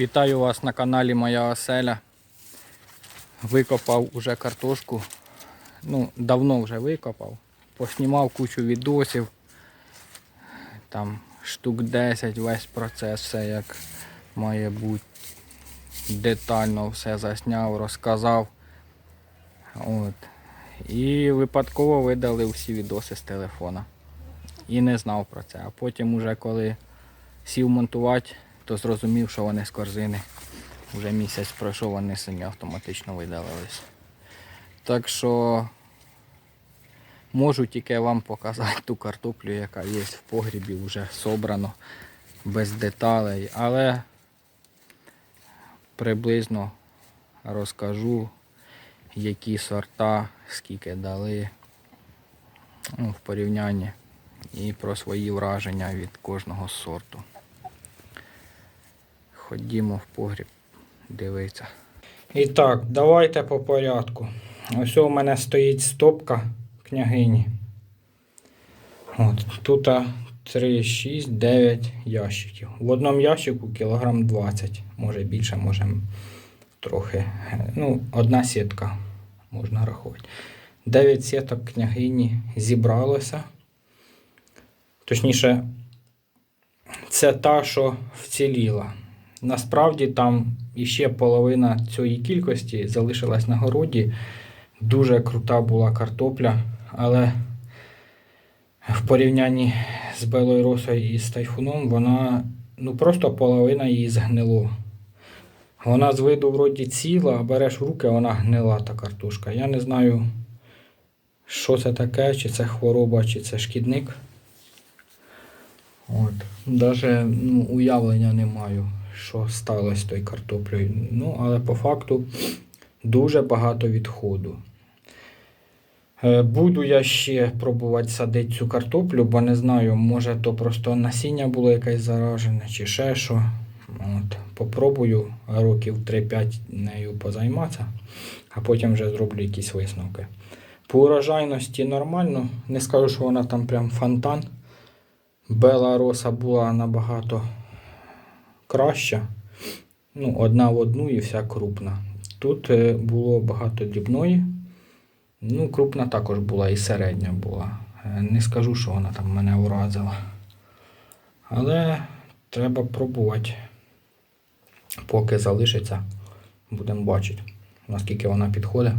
Вітаю вас на каналі Моя Оселя. Викопав уже картошку. Ну, давно вже викопав. Поснімав кучу відосів. Там штук 10, весь процес, все як має бути. Детально все засняв, розказав. От. І випадково видали всі відоси з телефона. І не знав про це. А потім, уже коли сів монтувати, то зрозумів, що вони з корзини. Вже місяць пройшов, вони самі автоматично видалились. Так що можу тільки вам показати ту картоплю, яка є в погрібі, вже собрано, без деталей, але приблизно розкажу, які сорта, скільки дали ну, в порівнянні і про свої враження від кожного сорту. Ходімо в погріб дивитися. І так, давайте по порядку. Ось у мене стоїть стопка княгині. От, тут 3, 6, 9 ящиків. В одному ящику кілограм 20, може більше, може трохи. Ну, одна сітка можна рахувати. 9 сіток княгині зібралося. Точніше, це та, що вціліла. Насправді там іще половина цієї кількості залишилась на городі. Дуже крута була картопля, але в порівнянні з белою росою і з тайфуном вона ну просто половина її згнило. Вона з виду вроді ціла, а береш в руки, вона гнила та картошка. Я не знаю, що це таке, чи це хвороба, чи це шкідник. От. Даже ну, уявлення не маю, що сталося з тою картоплею. Ну, але по факту дуже багато відходу. Е, Буду я ще пробувати садити цю картоплю, бо не знаю, може то просто насіння було якесь заражене чи ще що. От. Попробую років 3-5 нею позайматися, а потім вже зроблю якісь висновки. По урожайності нормально, не скажу, що вона там прям фонтан. Бела роса була набагато краща. Ну, одна в одну і вся крупна. Тут е, було багато дрібної. Ну, крупна також була і середня була. Е, Не скажу, що вона там мене уразила. Але треба пробувати. Поки залишиться, будемо бачити, наскільки вона підходить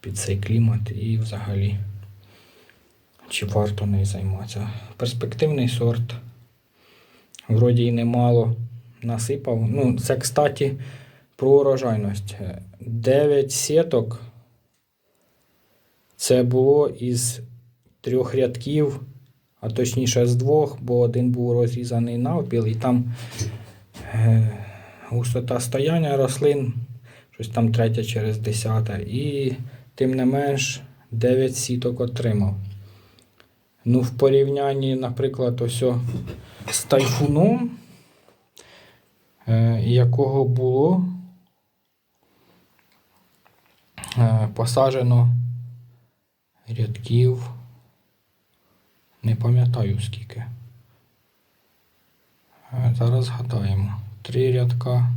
під цей клімат і взагалі чи варто нею займатися. Перспективний сорт. Вроді й немало насипав. Ну, це, кстати, про урожайність. 9 сіток. Це було із трьох рядків, а точніше з двох, бо один був розрізаний навпіл, і там е, густота стояння рослин, щось там третє через десяте. І тим не менш 9 сіток отримав. Ну, в порівнянні, наприклад, ось з тайфуном, е, якого було е, посаджено рядків. Не пам'ятаю скільки. Е, Зараз згадаємо. Три рядка.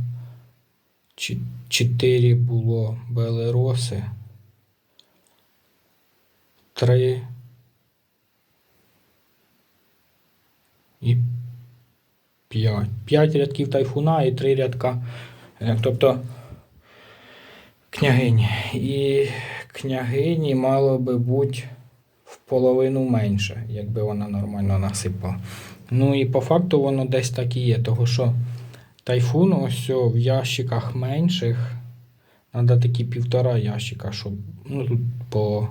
Чотири було белероси. Три. І 5. 5 рядків тайфуна і 3 рядка. е, Тобто княгині. І княгині мало би бути в половину менше, якби вона нормально насипала. Ну і по факту воно десь так і є, того що тайфун ось в ящиках менших. Треба такі півтора ящика, щоб ну, тут по,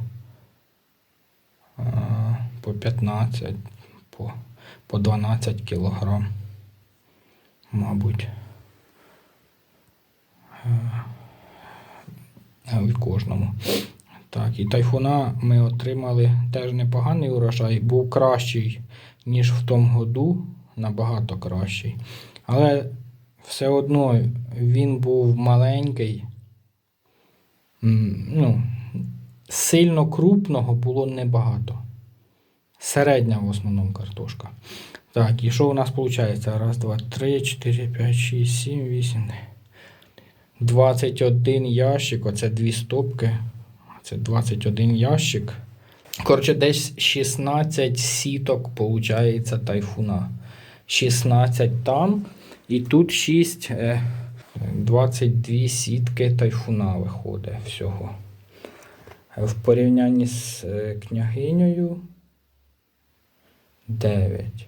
по 15, по по 12 кілограм, мабуть. Е, В кожному. Так, і тайфуна ми отримали теж непоганий урожай. Був кращий, ніж в тому году, набагато кращий. Але все одно він був маленький. Ну, сильно крупного було небагато. Середня в основному картошка. Так, і що у нас виходить? Раз, два, три, чотири, п'ять, шість, сім, вісім. дев'ять. 21 ящик, оце дві стопки. Це 21 ящик. Коротше, десь 16 сіток, виходить, тайфуна. 16 там. І тут 6, е, 22 сітки тайфуна виходить всього. В порівнянні з е, княгинею 9.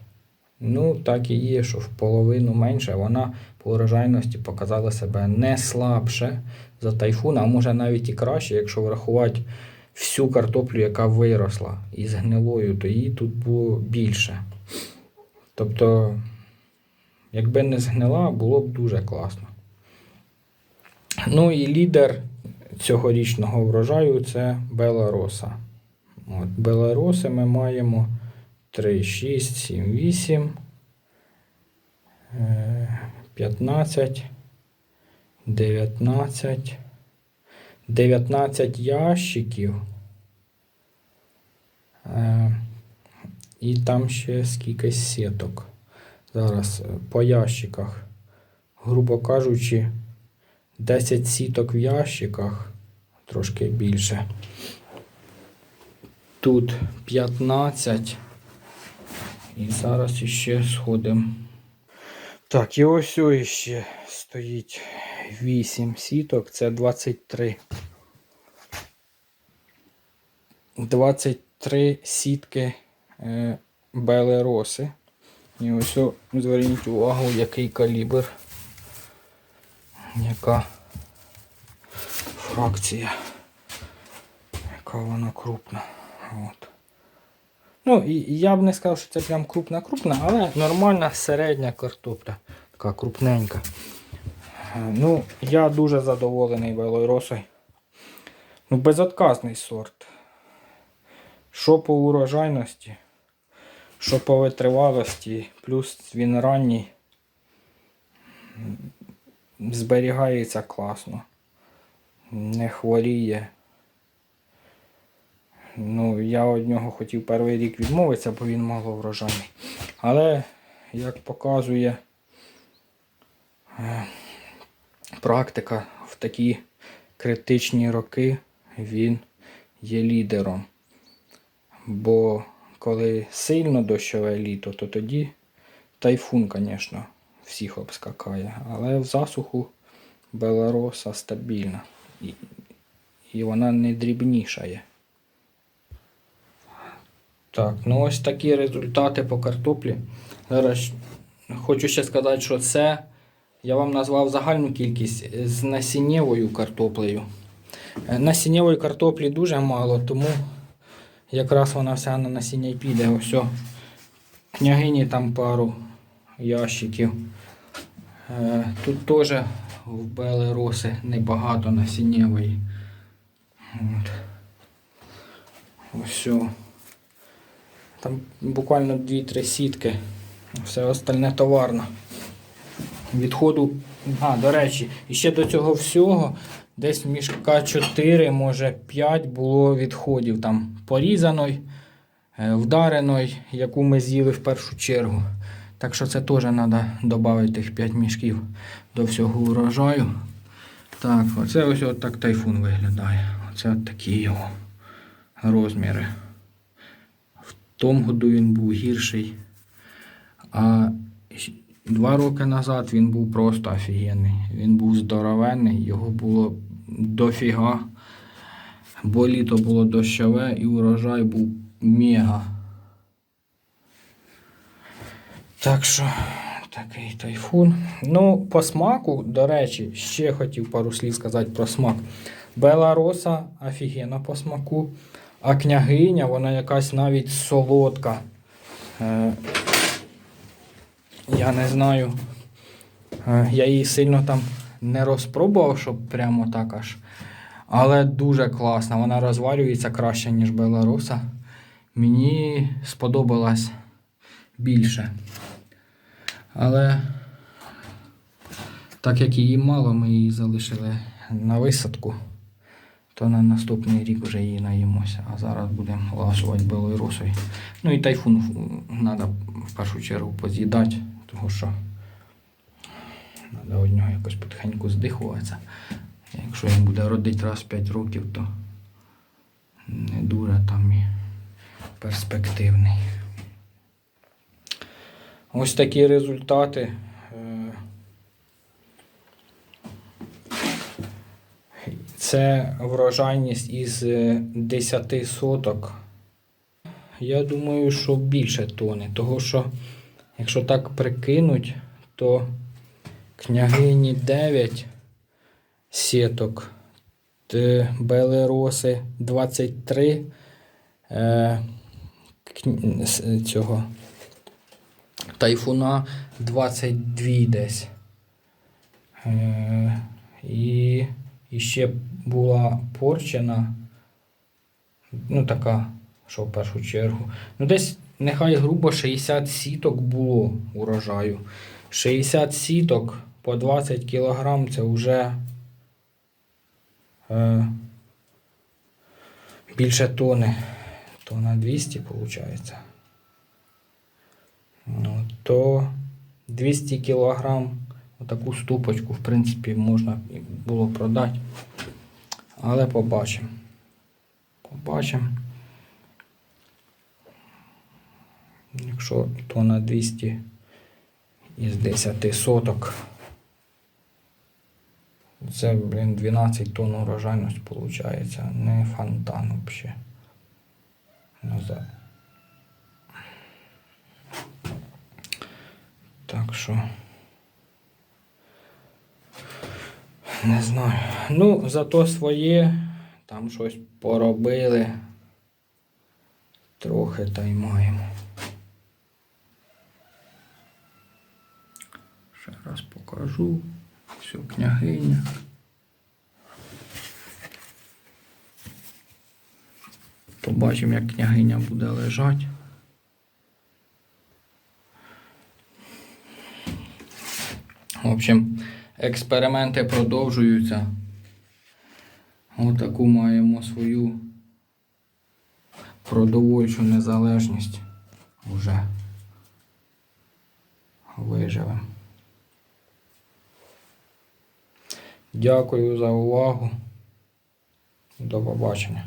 Ну, так і є, що в половину менше. Вона по урожайності показала себе не слабше за тайфун, а може навіть і краще, якщо врахувати всю картоплю, яка виросла із гнилою, то її тут було більше. Тобто, якби не згнила, було б дуже класно. Ну і лідер цьогорічного врожаю це Белароса. От, Белароси ми маємо 3, 6, 7, 8, е, 15, 19, 19 ящиків. Е, І там ще скільки сіток. Зараз е, по ящиках. Грубо кажучи, 10 сіток в ящиках, трошки більше. Тут 15. І зараз іще сходимо. Так, і ось ось ще стоїть 8 сіток, це 23. 23 сітки е, белероси. І ось о, зверніть увагу, який калібр. Яка фракція. Яка вона крупна. От. Ну, і я б не сказав, що це прям крупна-крупна, але нормальна середня картопля. Така крупненька. Е, Ну, я дуже задоволений Белойросою. Ну, безотказний сорт. Що по урожайності, що по витривалості, плюс він ранній. Зберігається класно. Не хворіє. Ну, я від нього хотів перший рік відмовитися, бо він мало врожайний. Але, як показує е, практика, в такі критичні роки він є лідером. Бо коли сильно дощове літо, то тоді тайфун, звісно, всіх обскакає. Але в засуху Белароса стабільна. І, і вона не дрібнішає. Так, ну ось такі результати по картоплі. Зараз хочу ще сказати, що це я вам назвав загальну кількість з насіннєвою картоплею. Е, Насіннєвої картоплі дуже мало, тому якраз вона вся на насіння й піде. Ось княгині там пару ящиків. Е, Тут теж в Белероси небагато насіннєвої. Ось. Там буквально 2-3 сітки. Все остальне товарно. Відходу. А, до речі, і ще до цього всього десь мішка 4, може 5 було відходів. Там порізаної, е, вдареної, яку ми з'їли в першу чергу. Так що це теж треба додати тих 5 мішків до всього урожаю. Так, оце ось так тайфун виглядає. Оце такі його розміри. Тому году він був гірший. А два роки назад він був просто офігенний. Він був здоровенний, його було дофіга. Бо літо було дощове і урожай був мега. Так що, такий тайфун. Ну, по смаку, до речі, ще хотів пару слів сказати про смак. Белароса офігенна по смаку. А княгиня, вона якась навіть солодка. Е, я не знаю. Е, я її сильно там не розпробував, щоб прямо так аж. Але дуже класна. Вона розварюється краще, ніж Беларуса. Мені сподобалась більше. Але так як її мало, ми її залишили на висадку. То на наступний рік вже її наїмося. А зараз будемо ласувати білою росою. Ну і тайфун треба в першу чергу поз'їдати, тому що треба від нього якось потихеньку здихуватися. Якщо він буде родити раз в 5 років, то не дуже там і перспективний. Ось такі результати. Це врожайність із е, 10 соток. Я думаю, що більше тони. Того що, якщо так прикинуть, то княгині 9 сіток, белероси 23 е, цього тайфуна 22 десь. Е, і, і ще була порчена, ну така, що в першу чергу. Ну, десь нехай грубо 60 сіток було урожаю. 60 сіток по 20 кг це вже е, більше тони. Тона 200 виходить. Ну, то 200 кг отаку ступочку, в принципі, можна було продати. Але побачимо. Побачимо. Якщо то на 200 із 10 соток. Це, блін, 12 тонн урожайність виходить. Не фонтан взагалі. За... Так що. Не знаю. Ну, зато своє. Там щось поробили. Трохи та й маємо. Ще раз покажу. Все, княгиня. Побачимо, як княгиня буде лежати. В общем, експерименти продовжуються. Отаку маємо свою продовольчу незалежність. Уже виживемо. Дякую за увагу. До побачення.